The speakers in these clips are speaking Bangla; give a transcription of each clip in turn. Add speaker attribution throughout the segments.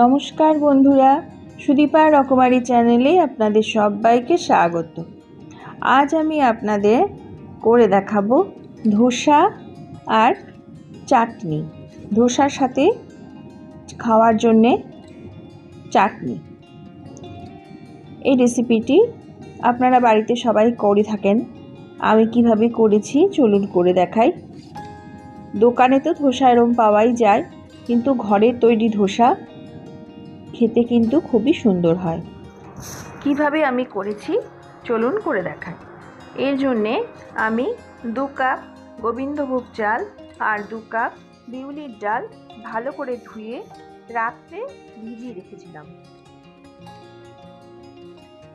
Speaker 1: নমস্কার বন্ধুরা, সুদীপা রকমারি চ্যানেলে আপনাদের সবাইকে স্বাগত। আজ আমি আপনাদের করে দেখাবো ধোসা আর চাটনি। ধোসার সাথে খাওয়ার জন্যে চাটনি। এই রেসিপিটি আপনারা বাড়িতে সবাই করে থাকেন। আমি কীভাবে করেছি চলুন করে দেখাই। দোকানে তো ধোসা এরম পাওয়াই যায়, কিন্তু ঘরে তৈরি ধোসা খেতে কিন্তু খুবই সুন্দর হয়। কীভাবে আমি করেছি? চলুন করে দেখাই। এর জন্যে আমি দু কাপ গোবিন্দভোগ চাল আর দু কাপ বিউলির ডাল ভালো করে ধুয়ে রাত্রে ভিজিয়ে রেখেছিলাম।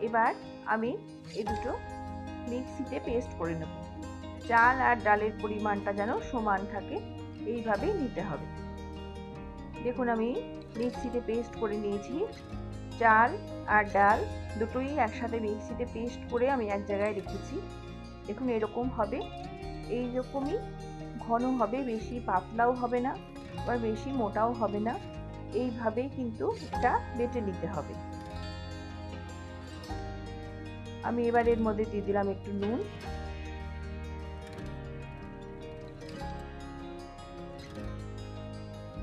Speaker 1: এবার আমি এ দুটো মিক্সিতে পেস্ট করে নেব। চাল আর ডালের পরিমাণটা যেন সমান থাকে, এইভাবেই নিতে হবে। দেখুন আমি মিক্সিতে পেস্ট করে নিয়েছি। চাল আর ডাল দুটোই একসাথে মিক্সিতে পেস্ট করে আমি এক জায়গায় রেখেছি। দেখুন এরকম হবে। এই রকমই ঘন হবে, বেশি পাতলাও হবে না, আবার বেশি মোটাও হবে না। এইভাবেই কিন্তু এটা বেটে নিতে হবে। আমি এবার এর মধ্যে দিয়ে দিলাম একটু নুন।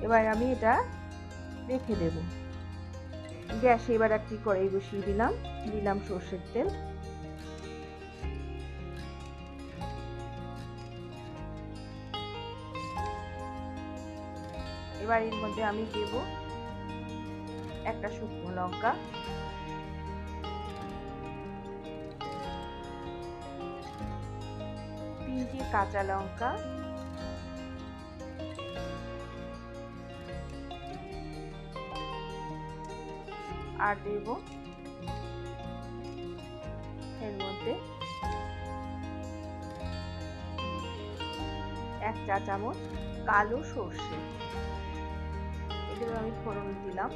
Speaker 1: এবার আমি এটা রেখে দেব। গ্যাস এবার একটি কড়াই বসিয়ে দিলাম। দিলাম সর্ষের তেল। এবার এর মধ্যে আমি দেব একটা শুকনো লঙ্কা। তিনটি কাঁচা লঙ্কা। আর দেব। এর মধ্যে এক চা চামচ কালো সর্ষে। এগুলো আমি ফোড়ন দিলাম।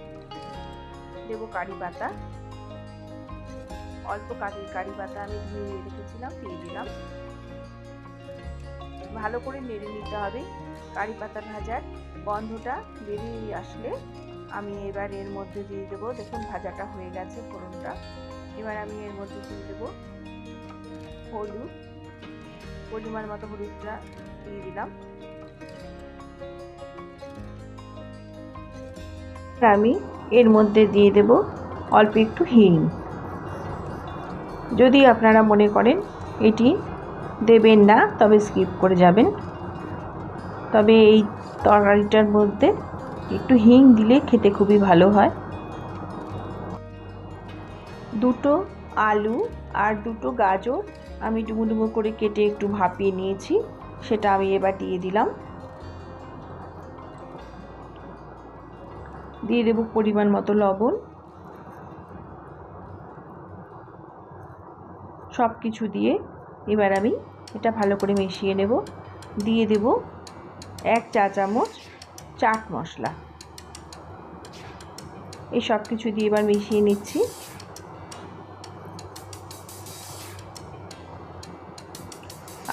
Speaker 1: দেবো কারি পাতা। অল্প কারি কারি পাতা আমি ধুয়ে রেখেছিলাম, দিয়ে দিলাম। ভালো করে নেড়ে নিতে হবে। কারি পাতা ভাজার গন্ধটা বেরিয়ে আসলে আমি এবার এর মধ্যে দিয়ে দেবো। দেখুন, ভাজাটা হয়ে গেছে ফোড়নটা। এবার আমি এর মধ্যে দিয়ে দেবো হলুদ। পরিমাণ মতো হলুদটা দিয়ে দিলাম। আমি এর মধ্যে দিয়ে দেব অল্প একটু হিং। যদি আপনারা মনে করেন এটি দেবেন না, তবে স্কিপ করে যাবেন। তবে এই তরকারিটার মধ্যে একটু হিং দিলে খেতে খুবই ভালো হয়। দুটো আলু আর দুটো গাজর আমি ডুমো ডুমো করে কেটে একটু ভাপিয়ে নিয়েছি, সেটা আমি এবার দিয়ে দিলাম। দিয়ে দেবো পরিমাণ মতো লবণ। সব কিছু দিয়ে এবার আমি এটা ভালো করে মিশিয়ে নেব। দিয়ে দেব এক চা চামচ চাট মশলা। এই সব কিছু দিয়ে এবার মিশিয়ে নিচ্ছি।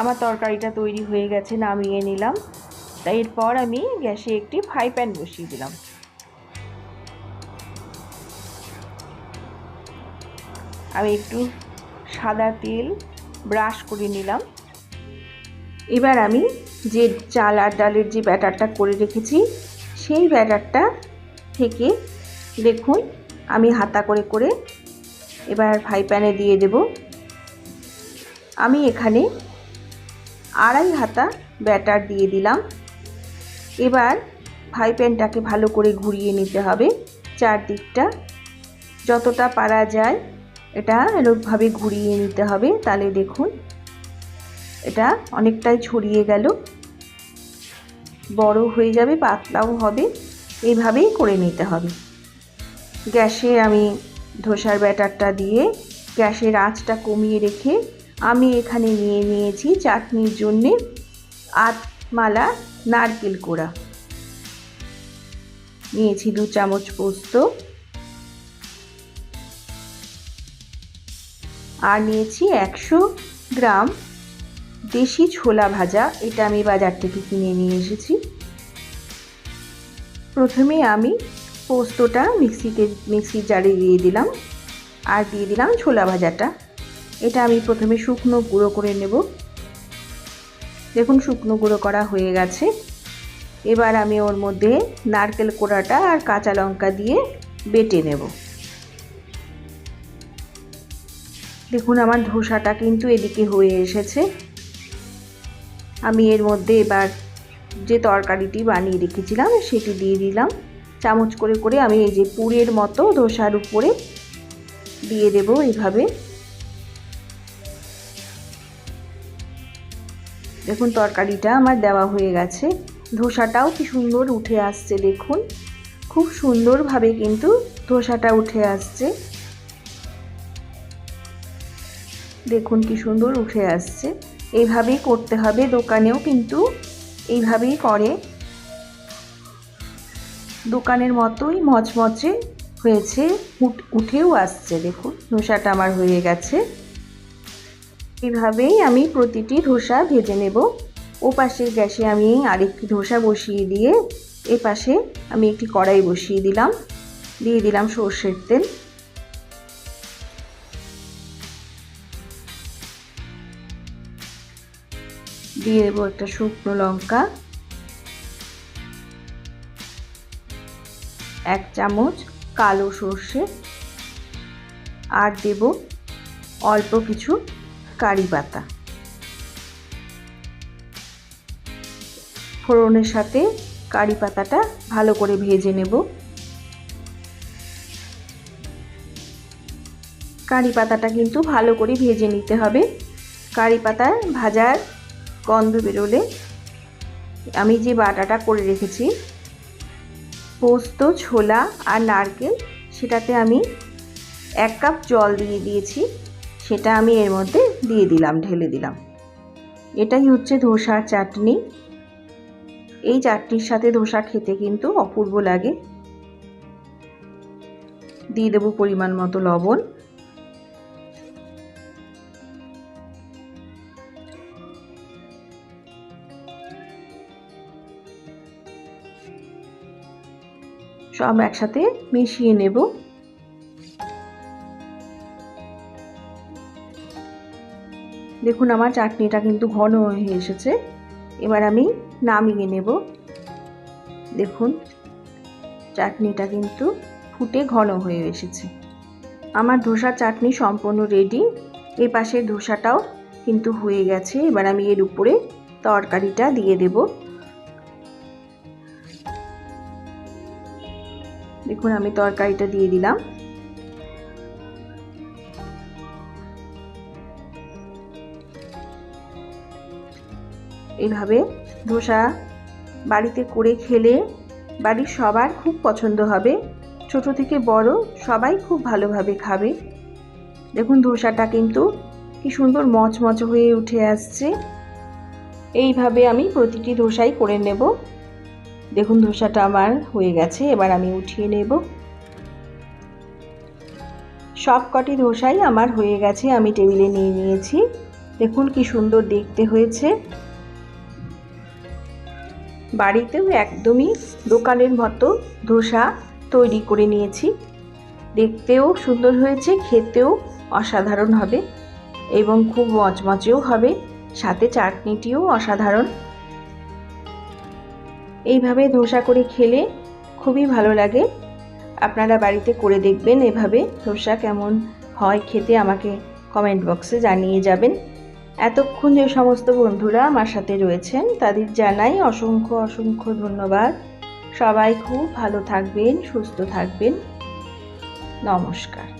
Speaker 1: আমার তরকারিটা তৈরি হয়ে গেছে, নামিয়ে নিলাম। তাই এরপর আমি গ্যাসে একটি ফ্রাই প্যান বসিয়ে দিলাম। আমি একটু সাদা তেল ব্রাশ করে নিলাম। এবার আমি যে চাল আর ডালের যে ব্যাটারটা করে রেখেছি, সেই ব্যাটারটা থেকে দেখুন, আমি হাতা করে করে এবার ফ্রাই প্যানে দিয়ে দেব। আমি এখানে আড়াই হাতা ব্যাটার দিয়ে দিলাম। এবার ফ্রাই প্যানটাকে ভালো করে ঘুরিয়ে নিতে হবে চারদিকটা। যতটা পারা যায়, এটা এরকমভাবে ঘুরিয়ে নিতে হবে। তাহলে দেখুন এটা অনেকটাই ছড়িয়ে গেল। বড় হয়ে যাবে, পাতলাও হবে। এইভাবেই করে নিতে হবে। গ্যাসে আমি ধোসার ব্যাটারটা দিয়ে গ্যাসের আঁচটা কমিয়ে রেখে আমি এখানে নিয়ে নিয়েছি চাটনির জন্যে আট মালা নারকেল কোড়া। নিয়েছি দু চামচ পোস্ত। আর নিয়েছি একশো গ্রাম দেশি ছোলা ভাজা, এটা আমি বাজার থেকে কিনে নিয়ে এসেছি। প্রথমে আমি পোস্তটা মিক্সিতে, মিক্সির জারে দিয়ে দিলাম আর দিয়ে দিলাম ছোলা ভাজাটা। এটা আমি প্রথমে শুকনো গুঁড়ো করে নেব। দেখুন, শুকনো গুঁড়ো করা হয়ে গেছে। এবার আমি ওর মধ্যে নারকেল কোড়াটা আর কাঁচা লঙ্কা দিয়ে বেটে নেব। দেখুন, আমার ধোসাটা কিন্তু এদিকে হয়ে এসেছে। আমি এর মধ্যে এবার যে তরকারিটি বানিয়ে রেখেছিলাম, সেটি দিয়ে দিলাম। চামচ করে করে আমি এই যে পুরের মতো ধোসার উপরে দিয়ে দেব এইভাবে। দেখুন, তরকারিটা আমার দেওয়া হয়ে গেছে। ধোসাটাও কি সুন্দর উঠে আসছে, দেখুন। খুব সুন্দরভাবে কিন্তু ধোসাটা উঠে আসছে। দেখুন কি সুন্দর উঠে আসছে। এইভাবেই করতে হবে, দোকানেও কিন্তু এইভাবেই করে। দোকানের মতোই মচমচে হয়েছে উঠেও আসছে, দেখুন, ধোসাটা আমার হয়ে গেছে। এইভাবেই আমি প্রতিটি ধোসা ভেজে নেব। ও পাশের গ্যাসে আমি আরেকটি ধোসা বসিয়ে দিয়ে এ পাশে আমি একটি কড়াই বসিয়ে দিলাম। দিয়ে দিলাম সর্ষের তেল। দিয়ে দেবো একটা শুকনো লঙ্কা, এক চামচ কালো সর্ষে, আর দেব অল্প কিছু কারি পাতা। ফোড়নের সাথে কারি পাতাটা ভালো করে ভেজে নেব। কারি পাতাটা কিন্তু ভালো করে ভেজে নিতে হবে। কারি পাতার ভাজার গন্ধ বেরোলে আমি যে বাটাটা করে রেখেছি, পোস্ত, ছোলা আর নারকেল, সেটাতে আমি এক কাপ জল দিয়ে দিয়েছি, সেটা আমি এর মধ্যে দিয়ে দিলাম, ঢেলে দিলাম। এটাই হচ্ছে ধোসার চাটনি। এই চাটনির সাথে ধোসা খেতে কিন্তু অপূর্ব লাগে। দিয়ে দেবো পরিমাণ মতো লবণ। সব একসাথে মিশিয়ে নেব। দেখুন, আমার চাটনিটা কিন্তু ঘন হয়ে এসেছে। এবার আমি নামিয়ে নেব। দেখুন, চাটনিটা কিন্তু ফুটে ঘন হয়ে এসেছে। আমার ধোসার চাটনি সম্পূর্ণ রেডি এই পাশের ধোসাটাও কিন্তু হয়ে গেছে। এবার আমি এর উপরে তরকারিটা দিয়ে দেব। দেখুন, আমি তরকারিটা দিয়ে দিলাম। এইভাবে ধোসা বাড়িতে করে খেলে বাড়ির সবার খুব পছন্দ হবে। ছোট থেকে বড় সবাই খুব ভালোভাবে খাবে। দেখুন, ধোসাটা কিন্তু কি সুন্দর মচমচ হয়ে উঠে আসছে। এইভাবে আমি প্রতিটি ধোসাই করে নেব। দেখুন, ধোসাটা আমার হয়ে গেছে, এবার আমি উঠিয়ে নেব। সব কটি ধোসাই আমার হয়ে গেছে, আমি টেবিলে নিয়ে নিয়েছি। দেখুন কি সুন্দর দেখতে হয়েছে। বাড়িতেও একদমই দোকানের মতো ধোসা তৈরি করে নিয়েছি। দেখতেও সুন্দর হয়েছে, খেতেও অসাধারণ হবে এবং খুব মচমচেও হবে। সাথে চাটনিটিও অসাধারণ। এইভাবে ধোসা করে খেলে খুবই ভালো লাগে। আপনারা বাড়িতে করে দেখবেন এভাবে ধোসা কেমন হয় খেতে, আমাকে কমেন্ট বক্সে জানিয়ে যাবেন। এতক্ষণ যে সমস্ত বন্ধুরা আমার সাথে রয়েছেন, তাদের জানাই অসংখ্য অসংখ্য ধন্যবাদ। সবাই খুব ভালো থাকবেন, সুস্থ থাকবেন। নমস্কার।